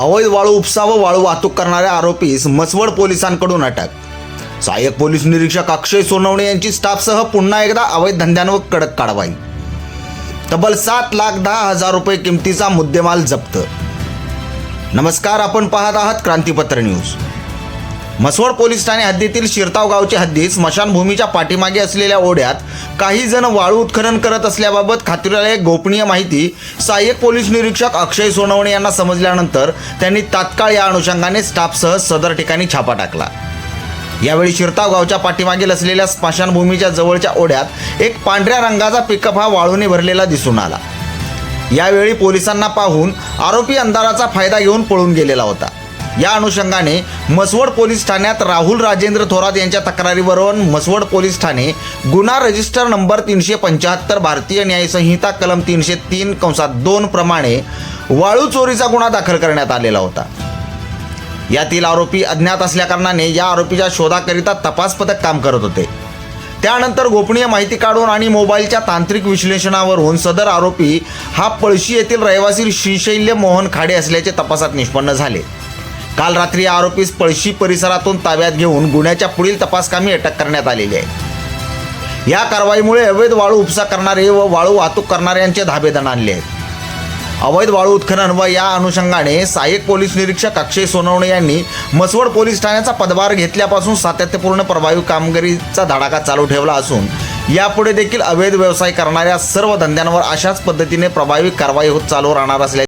अवैध वाळू उपसा व वाळू वाहतूक करणाऱ्या आरोपीस मसवड पोलिसांकडून अटक. सहाय्यक पोलीस निरीक्षक अक्षय सोनवणे यांची स्टाफसह पुन्हा एकदा अवैध धंद्यांवर कडक कारवाई. तब्बल सात लाख दहा हजार रुपये किमतीचा मुद्देमाल जप्त. नमस्कार आपण पाहत आहात क्रांतीपत्र न्यूज. मसवड पोलीस ठाणे हद्दीतील शिरताव गावच्या हद्दीत स्मशानभूमीच्या पाठीमागे असलेल्या ओढ्यात काही जण वाळू उत्खनन करत असल्याबाबत खात्रीला एक गोपनीय माहिती. सहाय्यक पोलीस निरीक्षक अक्षय सोनवणे यांना समजल्यानंतर त्यांनी तात्काळ या अनुषंगाने स्टाफसह सदर ठिकाणी छापा टाकला. यावेळी शिरताव गावच्या पाठीमागील असलेल्या स्मशानभूमीच्या जवळच्या ओढ्यात एक पांढऱ्या रंगाचा पिकअप हा वाळूने भरलेला दिसून आला. यावेळी पोलिसांना पाहून आरोपी अंधाराचा फायदा घेऊन पळून गेलेला होता. या अनुषंगाने मसवड पोलीस ठाण्यात राहुल राजेंद्र थोरात यांच्या तक्रारीवरून मसवड पोलीस ठाणे गुन्हा रजिस्टर नंबर तीनशे पंच्याहत्तर भारतीय न्यायसंहिता कलम तीनशे तीन कंसात दोन प्रमाणे वाळू चोरीचा गुन्हा दाखल करण्यात आलेला होता. यातील आरोपी अज्ञात असल्याकारणाने या आरोपीच्या शोधाकरिता तपास पथक काम करत होते. त्यानंतर गोपनीय माहिती काढून आणि मोबाईलच्या तांत्रिक विश्लेषणावरून सदर आरोपी हा पळशी येथील रहिवासी श्रीशैल्य मोहन खाडे असल्याचे तपासात निष्पन्न झाले. काल रात्री या आरोपीस पळशी परिसरातून ताब्यात घेऊन गुन्ह्याच्या पुढील तपासकामी अटक करण्यात आलेली आहे. या कारवाईमुळे अवैध वाळू उपसा करणारे व वाळू वाहतूक करणाऱ्यांचे धाबे दणाणले आहेत. अवैध वाळू उत्खनन व या अनुषंगाने सहाय्यक पोलीस निरीक्षक अक्षय सोनवणे यांनी मसवड पोलीस ठाण्याचा पदभार घेतल्यापासून सातत्यपूर्ण प्रभावी कामगिरीचा धडाका चालू ठेवला असून यापुढे देखील अवैध व्यवसाय करणाऱ्या सर्व धंद्यांवर अशाच पद्धतीने प्रभावी कारवाई होत चालू राहणार असल्याचे